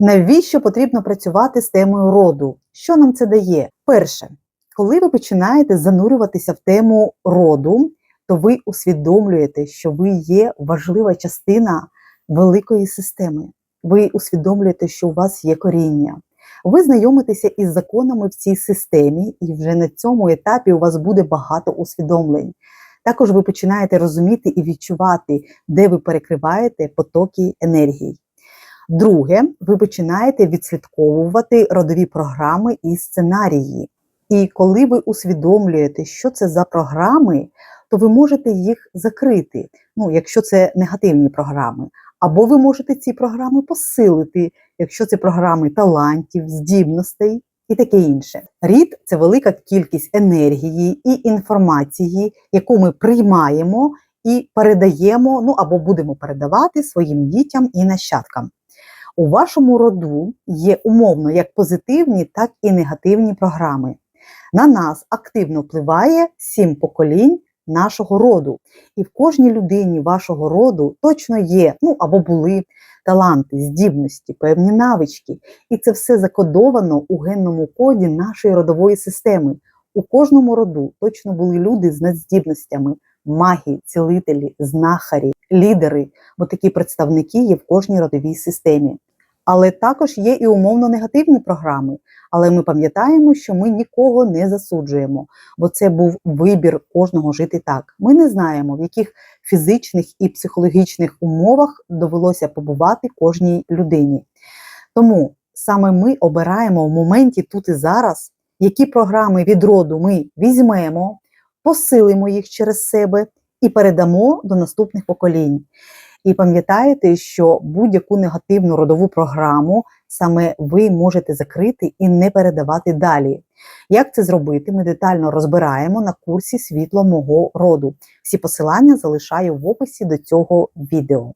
Навіщо потрібно працювати з темою роду? Що нам це дає? Перше, коли ви починаєте занурюватися в тему роду, то ви усвідомлюєте, що ви є важлива частина великої системи. Ви усвідомлюєте, що у вас є коріння. Ви знайомитеся із законами в цій системі, і вже на цьому етапі у вас буде багато усвідомлень. Також ви починаєте розуміти і відчувати, де ви перекриваєте потоки енергії. Друге, ви починаєте відслідковувати родові програми і сценарії. І коли ви усвідомлюєте, що це за програми, то ви можете їх закрити, ну, якщо це негативні програми. Або ви можете ці програми посилити, якщо це програми талантів, здібностей і таке інше. Рід це велика кількість енергії і інформації, яку ми приймаємо і передаємо, ну або будемо передавати своїм дітям і нащадкам. У вашому роду є умовно як позитивні, так і негативні програми. На нас активно впливає сім поколінь нашого роду. І в кожній людині вашого роду точно є, ну або були таланти, здібності, певні навички. І це все закодовано у генному коді нашої родової системи. У кожному роду точно були люди з надздібностями, маги, цілителі, знахарі, лідери, бо такі представники є в кожній родовій системі. Але також є і умовно негативні програми. Але ми пам'ятаємо, що ми нікого не засуджуємо, бо це був вибір кожного жити так. Ми не знаємо, в яких фізичних і психологічних умовах довелося побувати кожній людині. Тому саме ми обираємо в моменті тут і зараз, які програми від роду ми візьмемо, посилимо їх через себе і передамо до наступних поколінь. І пам'ятаєте, що будь-яку негативну родову програму саме ви можете закрити і не передавати далі. Як це зробити? Ми детально розбираємо на курсі світло мого роду. Всі посилання залишаю в описі до цього відео.